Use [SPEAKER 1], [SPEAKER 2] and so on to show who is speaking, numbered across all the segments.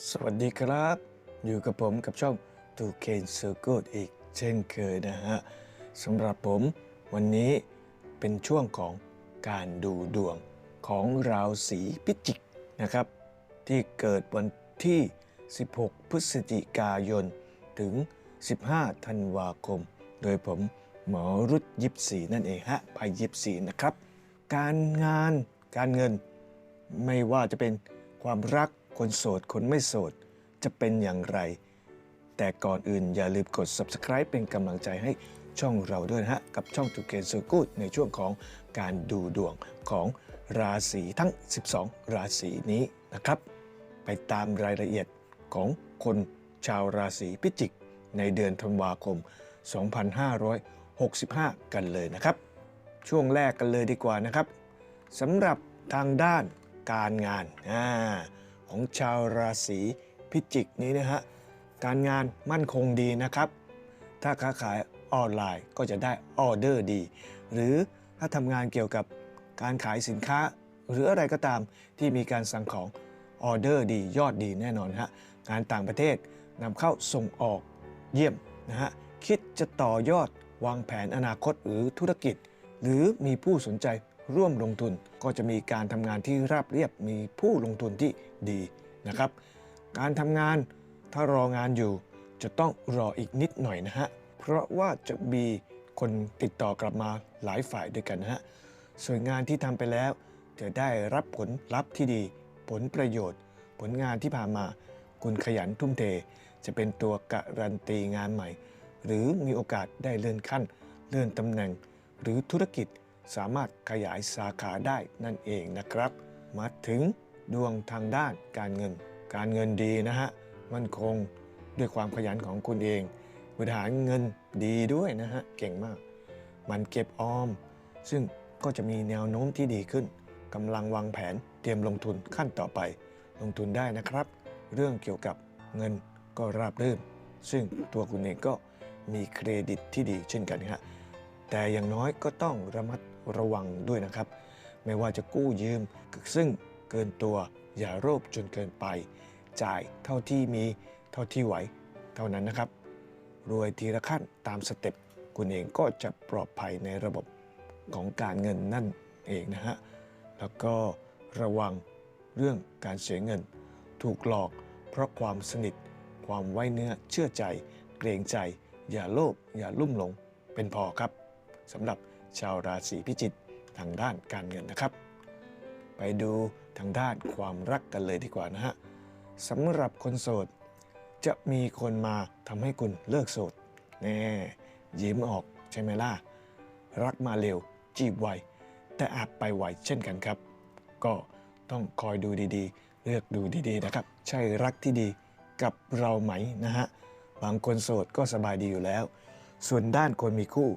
[SPEAKER 1] สวัสดีครับ อยู่กับผมกับช่องตูเคนเซอร์กูอีกเช่นเคยนะฮะสำหรับผมวันนี้เป็นช่วงของการดูดวงของราศีพิจิกนะครับ ที่เกิดวันที่ 16 พฤศจิกายน ถึง 15 ธันวาคม โดยผมหมอรุดยิบสีนั่นเองฮะไปยิบสีนะครับ การงานการเงินไม่ว่าจะเป็นความรัก คนโสด คนไม่โสด จะเป็นอย่างไร แต่ก่อนอื่นอย่าลืมกด subscribe เป็นกำลังใจให้ช่องเราด้วยนะฮะ กับช่องทูเกนซูกูดในช่วงของการดูดวงของราศีทั้ง 12 ราศีนี้นะครับ ไปตามรายละเอียดของคนชาวราศีพิจิก ในเดือนธันวาคม 2565 กันเลยนะครับ ช่วงแรกกันเลยดีกว่านะครับสำหรับทางด้านการงานอ่า ของชาวราศีพิจิกนี้นะฮะการงานมั่นคงดีนะครับ ถ้าค้าขายออนไลน์ก็จะได้ออเดอร์ดี หรือถ้าทำงานเกี่ยวกับการขายสินค้า หรืออะไรก็ตามที่มีการสั่งของออเดอร์ดียอดดีแน่นอนฮะงานต่างประเทศนำเข้าส่งออกเยี่ยมนะฮะคิดจะต่อยอดวางแผนอนาคตหรือธุรกิจ หรือมีผู้สนใจ ร่วมลงทุนก็จะมีการทำงานที่ราบเรียบมีผู้ลงทุนที่ดีนะครับ การทำงานถ้ารองานอยู่ จะต้องรออีกนิดหน่อยนะฮะ เพราะว่าจะมีคนติดต่อกลับมาหลายฝ่ายด้วยกันนะฮะ ส่วนงานที่ทำไปแล้ว จะได้รับผลลัพธ์ที่ดี ผลประโยชน์ ผลงานที่ผ่านมา คุณขยันทุ่มเท จะเป็นตัวการันตีงานใหม่ หรือมีโอกาสได้เลื่อนขั้น เลื่อนตำแหน่ง หรือธุรกิจ สามารถขยายสาขาได้นั่นเองนะครับ มาถึงดวงทางด้านการเงิน การเงินดีนะฮะมั่นคงด้วยความขยันของคุณเองบริหารเงินดีด้วยนะฮะเก่งมาก มันเก็บออม ซึ่งก็จะมีแนวโน้มที่ดีขึ้นกำลังวางแผนเตรียมลงทุนขั้นต่อไป ลงทุนได้นะครับ เรื่องเกี่ยวกับเงินก็ราบรื่น ซึ่งตัวคุณเองก็มีเครดิตที่ดีเช่นกันฮะแต่อย่างน้อยก็ต้องระมัด ระวังด้วยนะครับ ไม่ว่าจะกู้ยืมซึ่งเกินตัวอย่าโลภจนเกินไป จ่ายเท่าที่มีเท่าที่ไหว เท่านั้นนะครับ รวยทีละขั้นตามสเต็ปคุณเองก็จะปลอดภัยในระบบของการเงินนั่นเองนะฮะแล้วก็ระวังเรื่องการเสียเงิน ถูกหลอกเพราะความสนิท ความไว้เนื้อเชื่อใจ เกรงใจ อย่าโลภอย่าลุ่มหลงเป็นพอครับสำหรับ ชาวราศีพิจิกทางด้านการเงินนะครับ ไปดูทางด้านความรักกันเลยดีกว่านะฮะสำหรับคนโสด จะมีคนมาทำให้คุณเลิกโสดแน่ยิ้มออกใช่ไหมล่ะ รักมาเร็วจีบไว แต่อาจไปไวเช่นกันครับ ก็ต้องคอยดูดีๆ เลือกดูดีๆนะครับ ใช่รักที่ดีกับเราไหมนะฮะ บางคนโสดก็สบายดีอยู่แล้ว ส่วนด้านคนมีคู่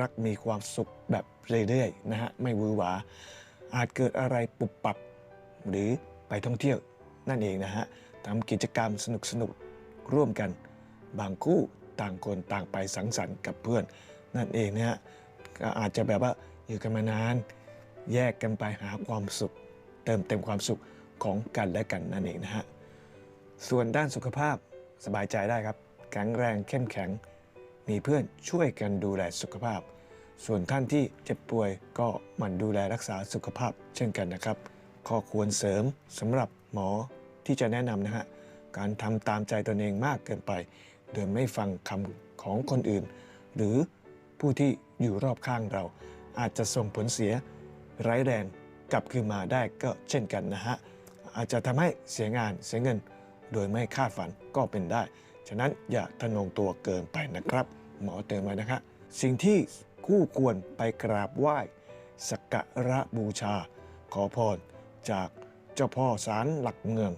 [SPEAKER 1] รักมีความสุขแบบเรื่อยๆนะฮะไม่วือหวา อาจเกิดอะไรปุบปับ หรือไปท่องเที่ยวนั่นเองนะฮะทำกิจกรรมสนุกๆร่วมกัน บางคู่ต่างคนต่างไปสังสรรค์กับเพื่อน นั่นเองนะฮะก็อาจจะแบบว่าอยู่กันมานาน แยกกันไปหาความสุข เติมเต็มความสุขของกันและกันนั่นเองนะฮะส่วนด้านสุขภาพสบายใจได้ครับแข็งแรงเข้มแข็ง มีเพื่อนช่วยกันดูแลสุขภาพ ส่วนท่านที่เจ็บป่วยก็หมั่นดูแลรักษาสุขภาพ เช่นกันนะครับ ข้อควรเสริมสำหรับหมอที่จะแนะนำนะฮะ การทำตามใจตนเองมากเกินไป โดยไม่ฟังคำของคนอื่น หรือผู้ที่อยู่รอบข้างเรา อาจจะส่งผลเสียร้ายแรงกลับคืนมาได้ก็เช่นกันนะฮะ อาจจะทำให้เสียงานเสียเงิน โดยไม่คาดฝันก็เป็นได้ ฉะนั้นอย่าทะนงตัวเกินไปนะครับ หมอเตือนไว้นะครับสิ่งที่คู่ควรไปกราบไหว้สักการะบูชา ขอพรจากเจ้าพ่อสารหลักเมือง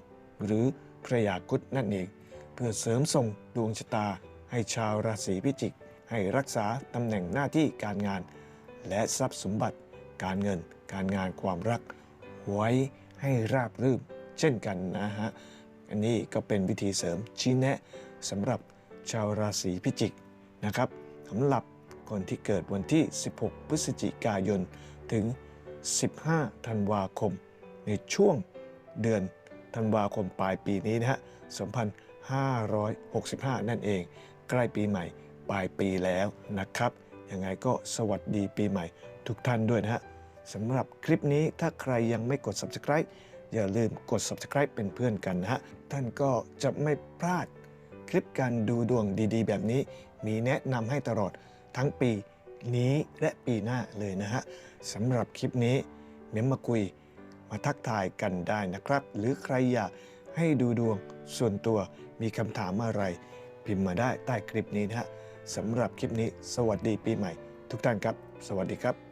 [SPEAKER 1] หรือพระยาคุดนั่นเอง เพื่อเสริมส่งดวงชะตาให้ชาวราศีพิจิก ให้รักษาตำแหน่งหน้าที่การงาน และทรัพย์สมบัติ การเงิน การงานความรัก ไว้ให้ราบรื่นเช่นกันนะฮะ อันนี้ก็เป็นวิธีเสริมชี้แนะ สำหรับชาวราศีพิจิกนะครับสำหรับคนที่เกิดวันที่ 16 พฤศจิกายน ถึง 15 ธันวาคม ในช่วงเดือนธันวาคมปลายปีนี้นะฮะ 2565 นั่นเอง ใกล้ปีใหม่ปลายปีแล้วนะครับ ยังไงก็สวัสดีปีใหม่ทุกท่านด้วยนะฮะสำหรับคลิปนี้ถ้าใครยังไม่กด subscribe อย่าลืมกด subscribe เป็นเพื่อนกันนะฮะ ท่านก็จะไม่พลาด คลิปการดูดวงดีๆ แบบนี้ มีแนะนำให้ตลอดทั้งปีนี้และปีหน้าเลยนะฮะสำหรับคลิปนี้เม้มมาคุยมาทักทายกันได้นะครับ หรือใครอยากให้ดูดวงส่วนตัวมีคำถามอะไร พิมพ์มาได้ใต้คลิปนี้นะฮะสำหรับคลิปนี้ สวัสดีปีใหม่ ทุกท่านครับ สวัสดีครับ